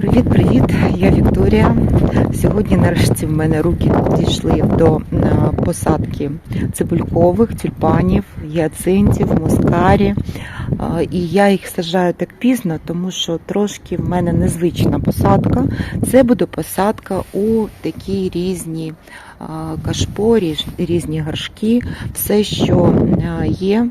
Привіт-привіт! Я Вікторія. Сьогодні нарешті в мене руки дійшли до е, посадки цибулькових, тюльпанів, гіацинтів, москарі. Е, І я їх саджаю так пізно, тому що трошки в мене незвична посадка. Це буде посадка у такі різні е, кашпорі, різні горшки, все, що є.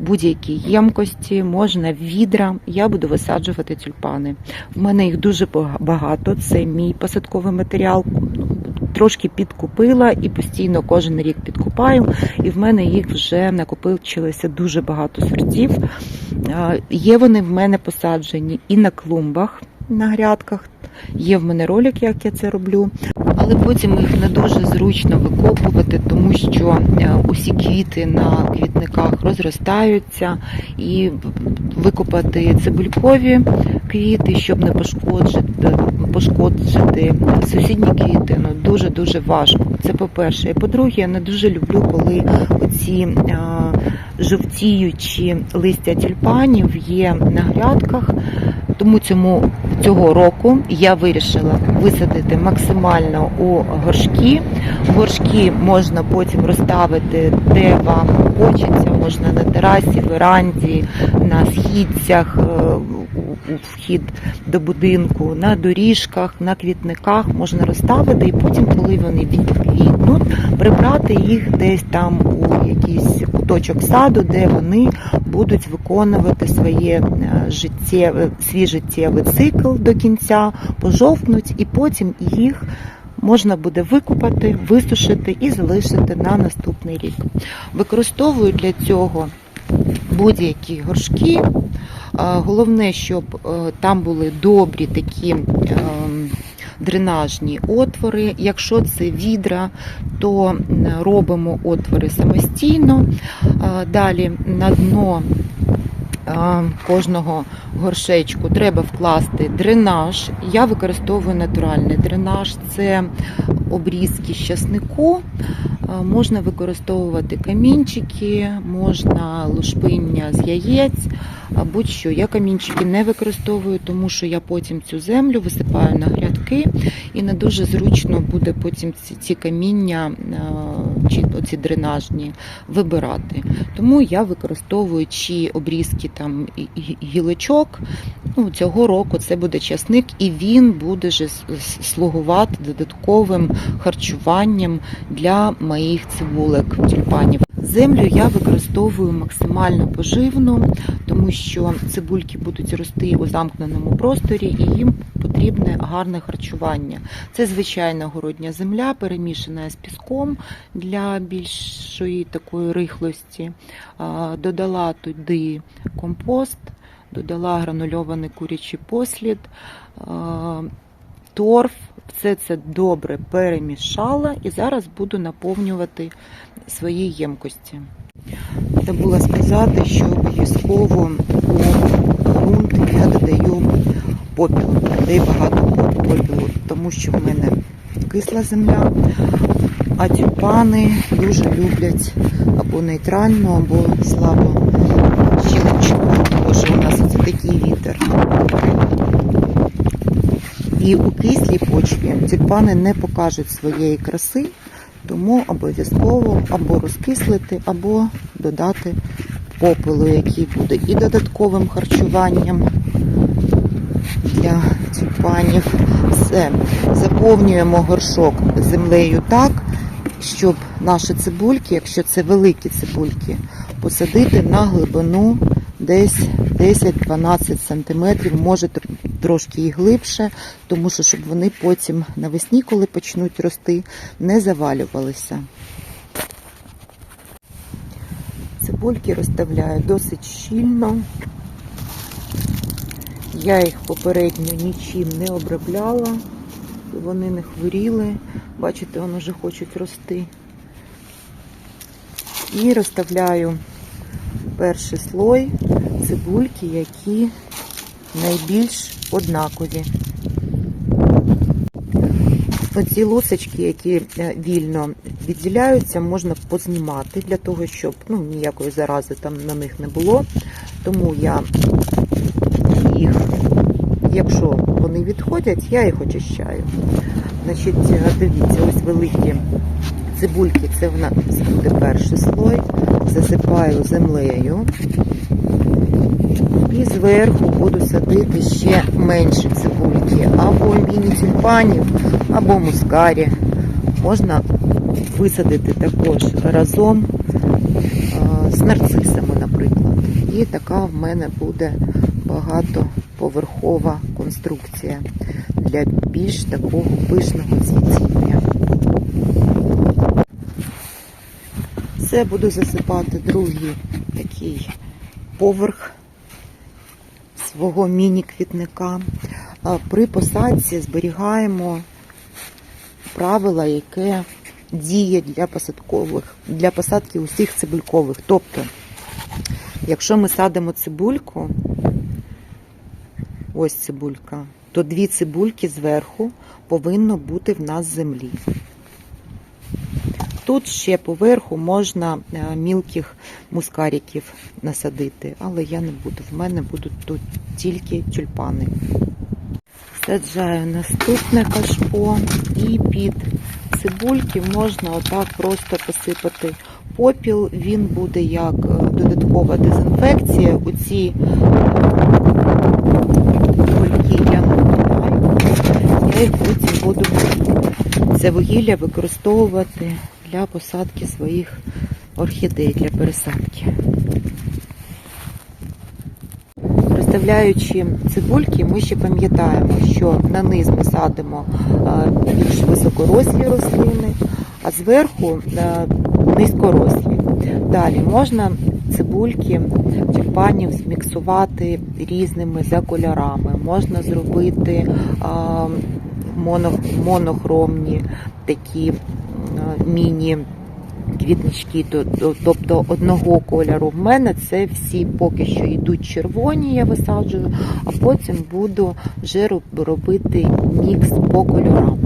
Будь-які ємкості, можна відра. Я буду висаджувати тюльпани. В мене їх дуже бага- багато. Це мій посадковий матеріал. Ну, Трошки підкупила і постійно кожен рік підкупаю. І в мене їх вже накопичилося дуже багато сортів. Е, Є вони в мене посаджені і на клумбах на грядках. Є в мене ролик, як я це роблю. Але потім їх не дуже зручно викопувати, тому що е, усі квіти на квітниках розростаються, і викопати цибулькові квіти, щоб не пошкоджити, пошкоджити сусідні квіти, ну дуже дуже важко. Це по-перше. І по-друге, я не дуже люблю, коли оці е, жовтіючі листя тюльпанів є на грядках. Тому цьому цього року я вирішила висадити максимально у горшки. Горшки можна потім розставити, де вам хочеться, можна на терасі, веранді, на східцях, е, у- вхід до будинку, на доріжках, на квітниках можна розставити, і потім, коли вони відквітнуть, прибрати їх десь там у якийсь куточок саду, де вони будуть виконувати своє е, життєве, свій життєвий цикл до кінця, пожовкнуть, і потім їх можна буде викопати, висушити і залишити на наступний рік. Використовую для цього будь-які горшки. Е, Головне, щоб е, там були добрі такі ем, дренажні отвори. Якщо це відра, то робимо отвори самостійно. Далі на дно кожного горшечку треба вкласти дренаж. Я використовую натуральний дренаж. Це обрізки. Е, Можна використовувати камінчики, можна лушпиння з яєць, будь-що. Я камінчики не використовую, тому що я потім цю землю висипаю на грядки, і не дуже зручно буде потім ці, ці каміння чи оці дренажні вибирати. Тому я використовую чи обрізки там гілочок. Ну, цього року це буде часник, і він буде же с- с- слугувати додатковим харчуванням для моїх цибулек тюльпанів. Землю я використовую максимально поживну, тому що цибульки будуть рости у замкненому просторі, і їм потрібне гарне харчування. Це звичайна городня земля, перемішана з піском для більшої такої рихлості. Додала туди компост, додала гранульований курячий послід, торф. Все це добре перемішала і зараз буду наповнювати свої ємкості. Забула сказати, що обов'язково у ґрунт я додаю попіл. Додаю багато попілу, тому що в мене кисла земля, а тюльпани дуже люблять або нейтральну, або слабо щелочку. Боже, у нас це такий вітер. І у кислій почві тюльпани не покажуть своєї краси, тому обов'язково або розкислити, або додати попелу, який буде і додатковим харчуванням для тюльпанів. Все. Заповнюємо горшок землею так, щоб наші цибульки, якщо це великі цибульки, посадити на глибину десь 10-12 см, може тр- трошки і глибше, тому що щоб вони потім навесні, коли почнуть рости, не завалювалися. Цибульки розставляю досить щільно. Я їх попередньо нічим не обробляла, вони не хворіли. Бачите, вони вже хочуть рости. І розставляю перший слой цибульки, які найбільш однакові. Оці лусочки, які е, вільно відділяються, можна познімати для того, щоб ну, ніякої зарази там на них не було. Тому я їх Якщо вони відходять, я їх очищаю. Значить, е, дивіться, ось великі цибульки, це в нас буде перший слой. Засипаю землею. І зверху буду садити ще менші цибульки, або міні-тюльпанів, або мускарі. Можна висадити також разом з нарцисами, наприклад. І така в мене буде багатоповерхова конструкція для більш такого пишного цвітіння. Це буду засипати другий такий поверх свого міні-квітника. При посадці зберігаємо правила, яке діє для посадкових, для посадки усіх цибулькових. Тобто, якщо ми садимо цибульку, ось цибулька, то дві цибульки зверху повинно бути в нас землі. Тут ще поверху можна е, мілких мускариків насадити, але я не буду. В мене будуть тут тільки тюльпани. Саджаю наступне кашпо і під цибульки можна отак просто посипати попіл. Він буде як е, додаткова дезінфекція. У ці вугілля я їх потім буду це вугілля використовувати для посадки своїх орхідей для пересадки. Розставляючи цибульки, ми ще пам'ятаємо, що на низ ми садимо е, більш високорослі рослини, а зверху е, низькорослі. Далі можна цибульки тюльпанів зміксувати різними за кольорами. Можна зробити е, монохромні такі міні. Квітнички, то- то- тобто одного кольору. В мене це всі поки що йдуть червоні, я висаджую, а потім буду вже робити мікс по кольорам.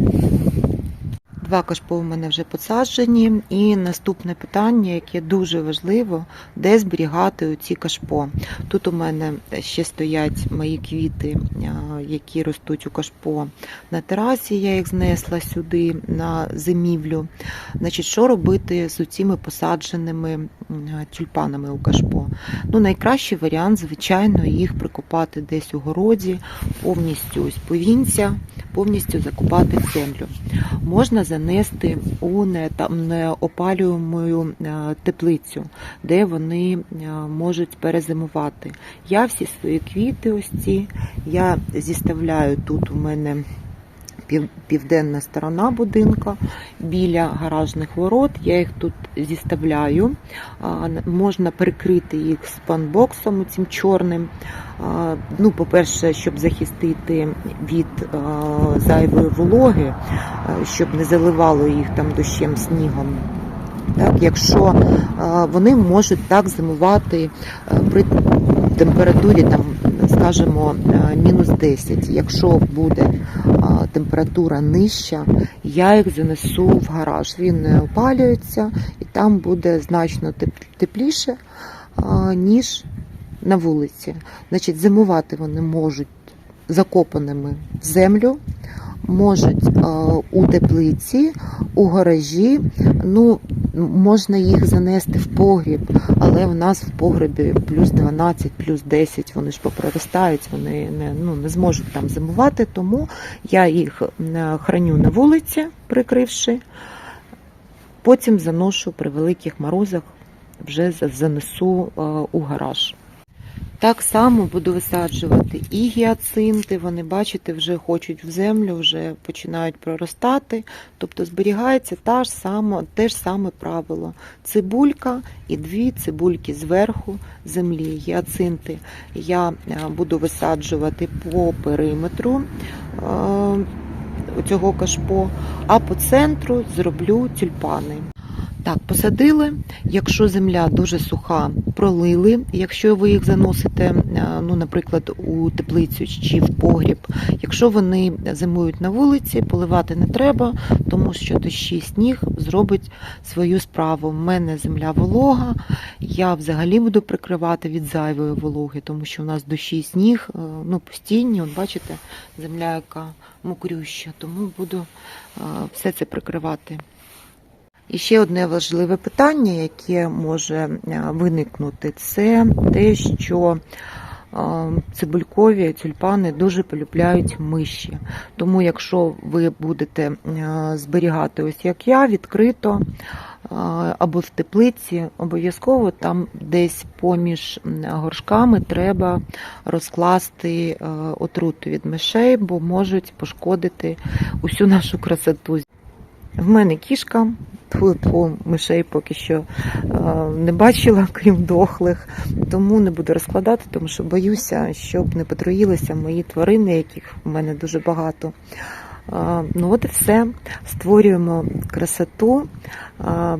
Два кашпо у мене вже посаджені. І наступне питання, яке дуже важливо, де зберігати оці кашпо. Тут у мене ще стоять мої квіти, які ростуть у кашпо на терасі. Я їх знесла сюди на зимівлю. Значить, що робити з цими посадженими тюльпанами у кашпо? Ну, найкращий варіант, звичайно, їх прикопати десь у городі, повністю ось повінця, повністю закопати в землю. Можна занести у не- там, неопалюєму е, теплицю, де вони е, можуть перезимувати. Я всі свої квіти, ось ці, я зіставляю тут у мене південна сторона будинка біля гаражних ворот. Я їх тут зіставляю. Можна прикрити їх спанбоксом цим чорним. Ну, по-перше, щоб захистити від зайвої вологи, щоб не заливало їх там дощем снігом. Так, якщо вони можуть так зимувати при температурі, там, скажімо, мінус 10. Якщо буде температура нижча, я їх занесу в гараж. Він не опалюється і там буде значно тепліше, ніж на вулиці. Значить, зимувати вони можуть закопаними в землю, можуть а, у теплиці, у гаражі. Ну, можна їх занести в погріб, але в нас в погребі плюс 12, плюс 10, вони ж попроростають, вони не, ну, не зможуть там зимувати, тому я їх е, храню на вулиці, прикривши, потім заношу при великих морозах, вже занесу е, у гараж. Так само буду висаджувати і гіацинти. Вони, бачите, вже хочуть в землю, вже починають проростати. Тобто зберігається та ж сама, те ж саме правило. Цибулька і дві цибульки зверху землі. Гіацинти я е, буду висаджувати по периметру е, цього кашпо, а по центру зроблю тюльпани. Так, посадили. Якщо земля дуже суха, пролили. Якщо ви їх заносите, е, ну, наприклад, у теплицю чи в погріб. Якщо вони зимують на вулиці, поливати не треба, тому що дощі сніг зробить свою справу. У мене земля волога. Я взагалі буду прикривати від зайвої вологи, тому що у нас дощі сніг е, ну, постійні. От бачите, земля яка мокрюща, тому буду е, все це прикривати. І ще одне важливе питання, яке може е, виникнути, це те, що е, цибулькові тюльпани дуже полюбляють миші. Тому, якщо ви будете е, зберігати ось як я, відкрито або в теплиці, обов'язково там десь поміж горшками треба розкласти отруту від мишей, бо можуть пошкодити усю нашу красоту. В мене кішка, тьфу мишей поки що е, не бачила, крім дохлих, тому не буду розкладати, тому що боюся, щоб не потруїлися мої тварини, яких в мене дуже багато. Е, Ну от і все. Створюємо красоту, е,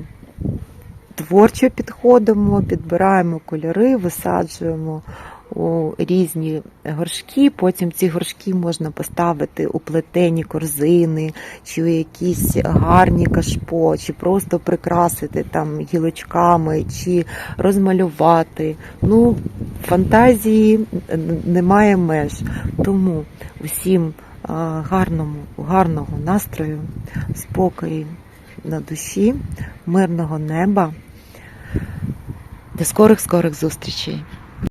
творчо підходимо, підбираємо кольори, висаджуємо у різні горшки. Потім ці горшки можна поставити у плетені корзини, чи у якісь гарні кашпо, чи просто прикрасити там гілочками, чи розмалювати. Ну, фантазії немає меж. Тому усім гарному, гарного настрою, спокою на душі, мирного неба. До скорих скорих зустрічей!